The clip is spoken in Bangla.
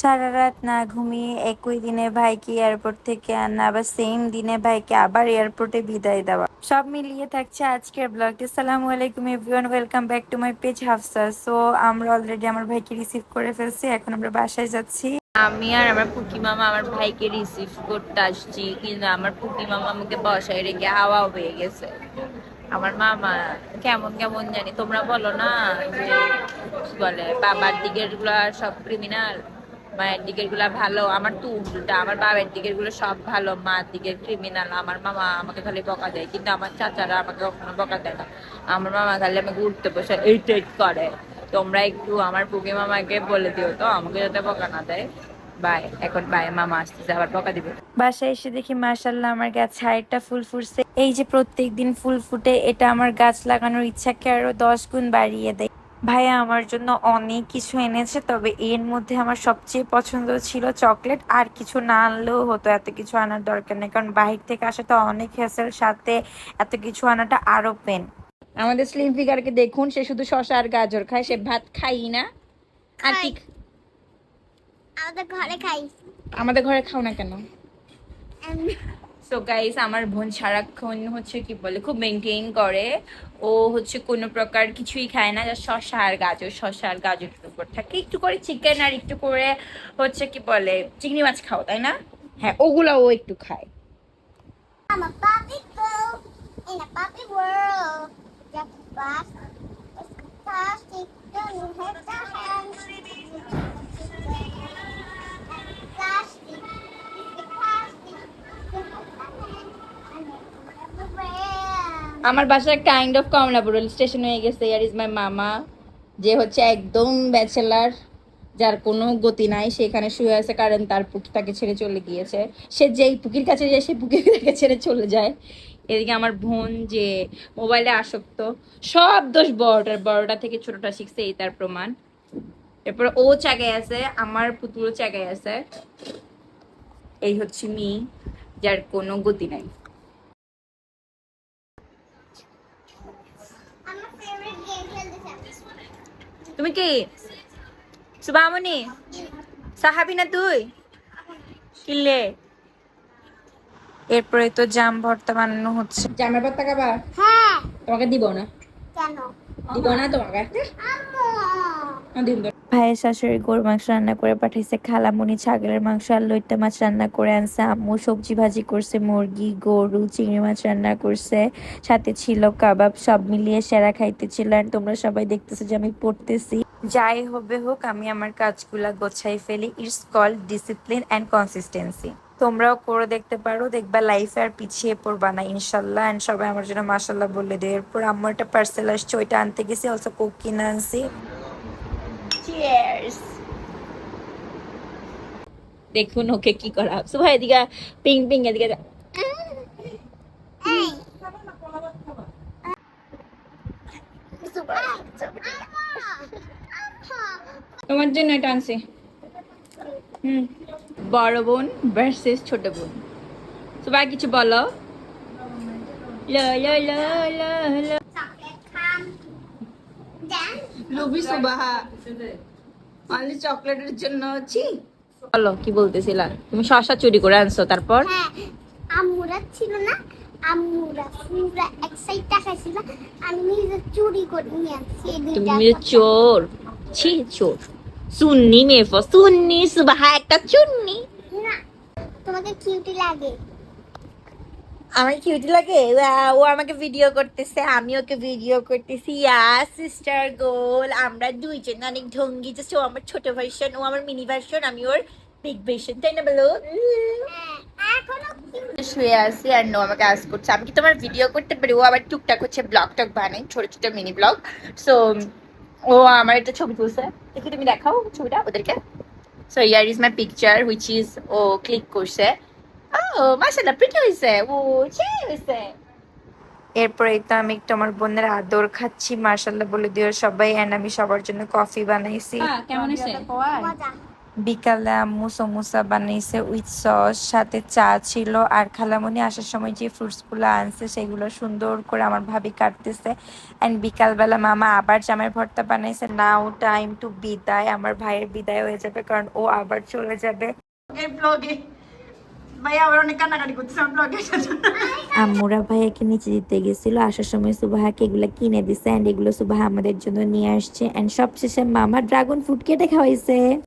সারা রাত না ঘুমিয়ে একই দিনে ভাইকে এয়ারপোর্ট থেকে আনা আবার সেম দিনে ভাইকে আবার এয়ারপোর্টে বিদায় দেওয়া। সব মিলিয়ে থাকছে আজকের ব্লগটি সালামু আলাইকুম everyone welcome back to my page Hafsa so আমরা অলরেডি আমার ভাইকে রিসিভ করে ফেলছি, এখন আমরা বাসায় যাচ্ছি। আমি আর আমার পুকি মামা আমার ভাইকে রিসিভ করতে আসছি, কিন্তু আমার পুকি মামা আমাকে বসায় রেখে হাওয়া হয়ে গেছে। আমার মামা কেমন কেমন জানি, তোমরা বলো না যে বলে, বাবার দিকেরগুলা সব ক্রিমিনাল মায়ের দিকেরগুলা ভালো, আমার তো উল্টা আমার বাবার দিকেরগুলো সব ভালো, মার দিকের ক্রিমিনাল আমার মামা আমাকে খালি বকা দেয়, কিন্তু আমার চাচারা আমাকে কখনো বকা দেয় না। আমার মামা খালি আমাকে উঠতে বসে, এই টেট করে, তোমরা একটু আমার পুকি মামাকে বলে দিও তো, আমাকে যাতে বকা না দেয়। বাই এখন বাই মামা আসতেছে, আবার বকা দিবে। বাসায় এসে দেখি মার্শাল্লাহ আমার গাছ হাইটটা ফুল ফুটছে। এই যে প্রত্যেক দিন ফুল ফুটে, এটা আমার গাছ লাগানোর ইচ্ছাকে আরও দশ গুণ বাড়িয়ে দেয়। ভাইয়া আমার জন্য অনেক কিছু এনেছে তবে এর মধ্যে আমার সবচেয়ে পছন্দ ছিল চকলেট। আর কিছু না আনলেও হতো এত কিছু আনার দরকার নেই। কারণ বাহির থেকে আসা তো অনেক হেসেল সাথে এত কিছু আনাটা আরও পেন আমাদের স্লিম ফিগারকে দেখুন সে শুধু শশা আর গাজর খায় সে ভাত খাই না। আর কি? আমাদের ঘরে খাই। আমাদের ঘরে খাও না কেন? সো গাইস আমার বোন সারাক্ষণ হচ্ছে কি বলে, খুব মেনটেন করে। ও হচ্ছে কোনো প্রকার কিছুই খায় না যা শশা আর গাজর শশা আর গাজরের উপর। থাকে একটু করে চিকেন আর একটু করে হচ্ছে কি বলে, চিংড়ি মাছ খাও, তাই না? হ্যাঁ ওগুলো ও একটু খায়। I'm a puppy in a puppy world. আমার বাসায় কাইন্ড অফ কমলাপুর স্টেশন হয়ে গেছে। ইয়ার ইজ মাই মামা যে হচ্ছে একদম ব্যাচেলার যার কোনো গতি নাই। সেখানে শুয়ে আছে, কারণ তার পুকি তাকে ছেড়ে চলে গিয়েছে। সে যেই পুকির কাছে যায়, সে পুকির তাকে ছেড়ে চলে যায়। এদিকে আমার বোন যে মোবাইলে আসক্ত, সব দোষ বড়টার। বড়টা থেকে ছোটটা শিখছে, এই তার প্রমাণ। এরপর ও চাগায় আছে, আমার পুতুরও চাগায় আছে। এই হচ্ছে মি, যার কোনো গতি নাই। তুমি কি? সুবামনি সাহাবি না তুই? কিলে এরপরে তো জাম ভর্তা বানানো হচ্ছে। জামের ভর্তা খাবা? হ্যাঁ। তোমাকে দিব না। কেন? দিব না তোমাকে। আম্মু। না, দিব না। ভাইয়ের শাশুড়ি গরু মাংস রান্না করে পাঠাইছে, খালামুনি ছাগলের মাংস আর লইট্টা মাছ রান্না করে আনছে, আম্মু সবজি ভাজি করছে, মুরগি, গরু, চিংড়ি মাছ রান্না করছে, সাথে ছিল কাবাব, সব মিলিয়ে সেরা খাইতেছিল। আর তোমরা সবাই দেখতেছো যে আমি পড়তেছি। যাই হবে হোক, আমি আমার কাজগুলা গোছাই ফেলি। It's called discipline and consistency তোমরাও করে দেখতে পারো, দেখবা লাইফে আর পিছিয়ে পড়বা না, ইনশাল্লাহ। অ্যান্ড সবাই আমার জন্য মাসাল্লাহ বলে দেয়। এরপর আম্মু একটা পার্সেল আসছে, ওইটা আনতে গেছি অলসো কোক আনছি। চিয়ার্স দেখুন ওকে কি করা? সুভাই এদিকে পিং পিং এদিকে তোমার জন্য এটা আনছি। হুম। বড় বোন ভার্সেস ছোট বোন। সবাই কিছু বলো। ল ল ল ল ল। লুবি সুবাহা অনলি চকলেটের জন্য আছি বলো কি বলতেছিলা? তুমি শশা চুরি করে আনছো তারপর? হ্যাঁ আম্মুরা ছিল না আম্মুরা পুরা এক সাইড টাকা ছিল আমি নিজে চুরি করে নিয়ে আসছি তুমি চোর। ছি চোর। সুন্নি মেফো সুন্নি সুবাহা একটা চুন্নি। না তোমাকে কিউটি লাগে। আমার কিউটি লাগে। ও আমাকে ভিডিও করতেছে, আমি ওকে ভিডিও করতেছি। ইয়া সিস্টার গোল আমরা দুইজন অনেক ঢঙ্গি। জাস্ট ও আমার ছোট ভার্সন ও আমার মিনি ভার্সন আমি ওর বিগ ভার্সন তাই না, বলো? শুয়ে আছি আর নো আমাকে আস করছে। আমি কি তোমার ভিডিও করতে পারি? ও আবার টুকটাক হচ্ছে ব্লগ টক বানাই ছোট ছোট মিনি ব্লগ সো ও আমার একটা ছবি তুলছে। দেখি তুমি দেখাও ছবিটা ওদেরকে। So here is my picture which is O click করছে। ও মাশাআল্লাহ প্রিটি হইছে। ও চে হইছে। এরপরে তো আমি একটু আমার বোনের আদর খাচ্ছি মার্শাল্লাহ বলে দিও সবাই এন্ড আমি সবার জন্য কফি বানাইছি। কেমন হইছে? বিকালে আম্মু সমোসা বানাইছে উইথ সস সাথে চা ছিল আর খালামণি আসার সময় যে ফ্রুটসগুলো আনছে সেগুলো সুন্দর করে আমার ভাবি কাটতেছে। অ্যান্ড বিকালবেলা মামা আবার জামের ভর্তা বানাইছে নাও টাইম টু বিদায় আমার ভাইয়ের বিদায় হয়ে যাবে কারণ ও আবার চলে যাবে। ব্লগে ভাই আবার ভাইয়াকে নিচে দিতে গেছিল। আসার সময় সুবাহাকে এগুলো কিনে দিছে অ্যান্ড এগুলো সুবাহা আমাদের জন্য নিয়ে আসছে। অ্যান্ড সবশেষে মামা ড্রাগন ফ্রুট কেটে খাওয়াইছে।